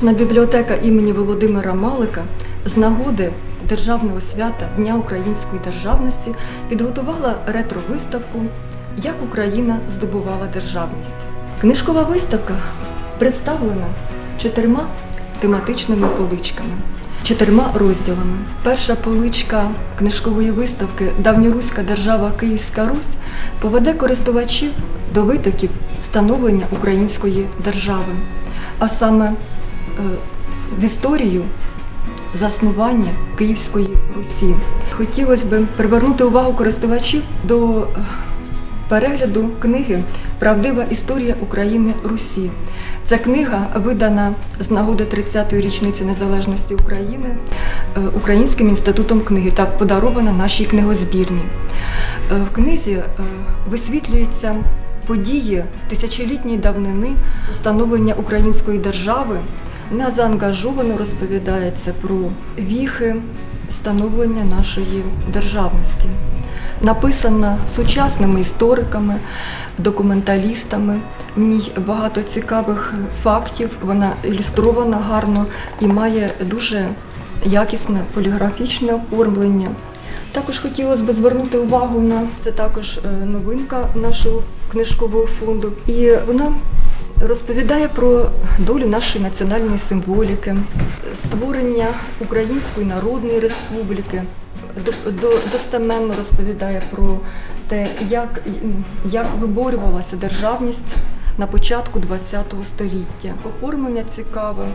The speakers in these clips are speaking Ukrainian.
Публічна бібліотека імені Володимира Малика з нагоди Державного свята Дня української державності підготувала ретро-виставку Як Україна здобувала державність. Книжкова виставка представлена чотирма тематичними поличками, чотирма розділами. Перша поличка книжкової виставки Давньоруська держава Київська Русь поведе користувачів до витоків становлення української держави, а саме в історію заснування Київської Русі. Хотілося б привернути увагу користувачів до е, перегляду книги Правдива історія України Русі. Ця книга видана з нагоди 30-ї річниці незалежності України е, Українським інститутом книги та подарована нашій книгозбірні. Е, В книзі е, висвітлюються події тисячолітньої давнини становлення української держави. Вона заангажовано розповідається про віхи становлення нашої державності. Написана сучасними істориками, документалістами. В ній багато цікавих фактів. Вона ілюстрована гарно і має дуже якісне поліграфічне оформлення. Також хотілося б звернути увагу на це також е, новинка нашого книжкового фонду. І вона розповідає про долю нашої національної символіки, створення Української Народної Республіки. До- до- Достеменно розповідає про те, як, як виборювалася державність на початку ХХ століття. Оформлення цікаве.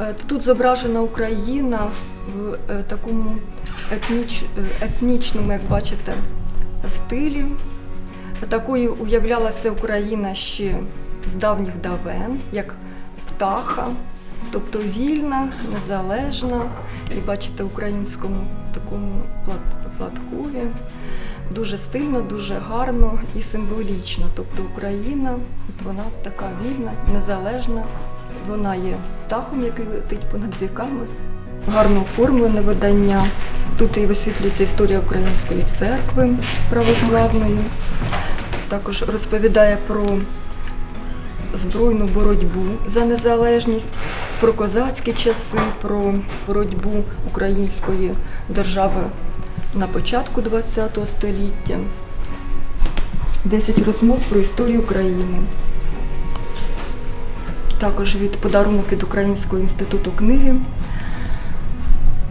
Е, Тут зображена Україна в е, такому етніч, е, етнічному, як бачите, стилі. Такою уявлялася Україна ще з давніх давен, як птаха, тобто вільна, незалежна. І бачите, українському такому плат- платкові. Дуже стильно, дуже гарно і символічно. Тобто Україна, вона така вільна, незалежна. Вона є птахом, який летить понад віками. Гарно оформлене видання. Тут і висвітлюється історія Української церкви православної. Також розповідає про збройну боротьбу за незалежність, про козацькі часи, про боротьбу української держави на початку ХХ століття. 10 розмов про історію України. Також від подарунок від Українського інституту книги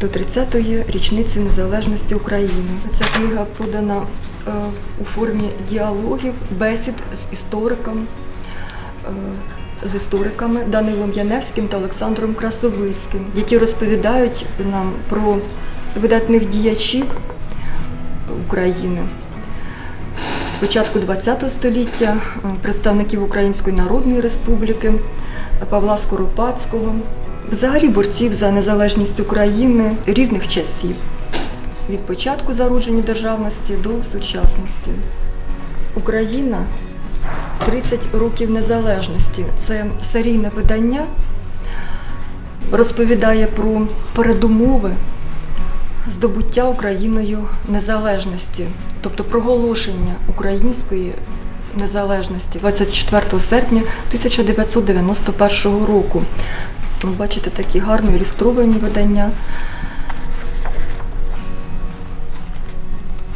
до 30-ї річниці незалежності України. Ця книга подана е, у формі діалогів, бесід з істориком, з істориками Данилом Яневським та Олександром Красовицьким, які розповідають нам про видатних діячів України. Початку ХХ століття е, представників Української Народної Республіки Павла Скоропадського, взагалі борців за незалежність України різних часів, від початку зародження державності до сучасності. Україна 30 років незалежності. Це серійне видання, розповідає про передумови здобуття Україною незалежності, тобто проголошення української незалежності 24 серпня 1991 року. Ви бачите такі гарно ілюстровані видання.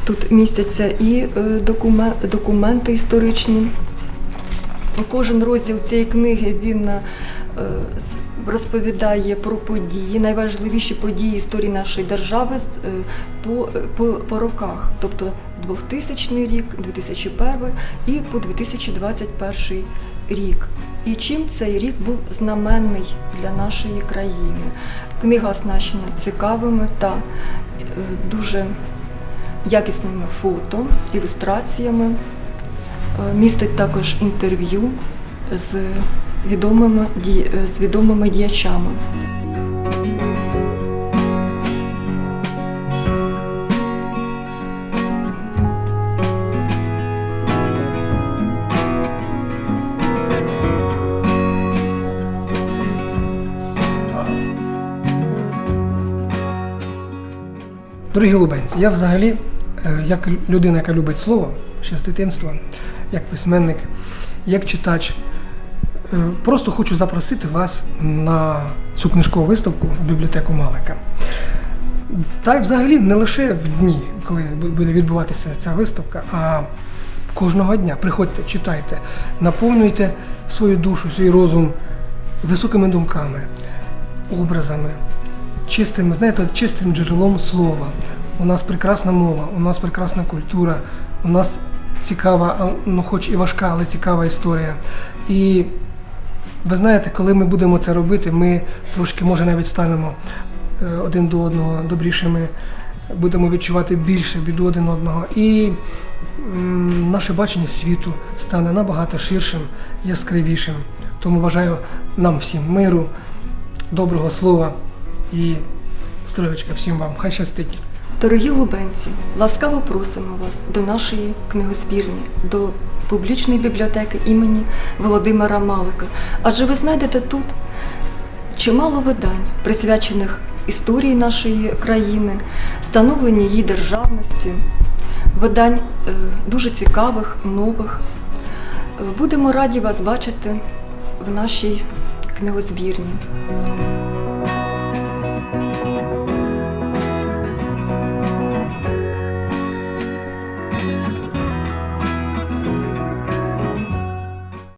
Тут містяться і е, документи історичні. Кожен розділ цієї книги він е, розповідає про події, найважливіші події історії нашої держави е, по, по, по роках, тобто 2000 рік, 2001 і по 2021 рік. І чим цей рік був знаменний для нашої країни. Книга оснащена цікавими та е, дуже якісними фото, ілюстраціями. Е, Містить також інтерв'ю з відомими, е, з відомими діячами. Дорогі лубенці, я взагалі, е, як людина, яка любить слово ще як письменник, як читач, Е, Просто хочу запросити вас на цю книжкову виставку в бібліотеку Малика. Та й взагалі не лише в дні, коли буде відбуватися ця виставка, а кожного дня. Приходьте, читайте, наповнюйте свою душу, свій розум високими думками, образами, чистим, знаєте, чистим джерелом слова. У нас прекрасна мова, у нас прекрасна культура, у нас цікава, ну хоч і важка, але цікава історія. І ви знаєте, коли ми будемо це робити, ми трошки, може, навіть станемо е, один до одного добрішими, будемо відчувати більше від один одного. І наше бачення світу стане набагато ширшим, яскравішим. Тому бажаю нам всім миру, доброго слова і здоров'ячка всім вам. Хай щастить. Дорогі лубенці, ласкаво просимо вас до нашої книгозбірні, до публічної бібліотеки імені Володимира Малика. Адже ви знайдете тут чимало видань, присвячених історії нашої країни, становленню її державності, видань е, дуже цікавих, нових. Е, Будемо раді вас бачити в нашій книгозбірні.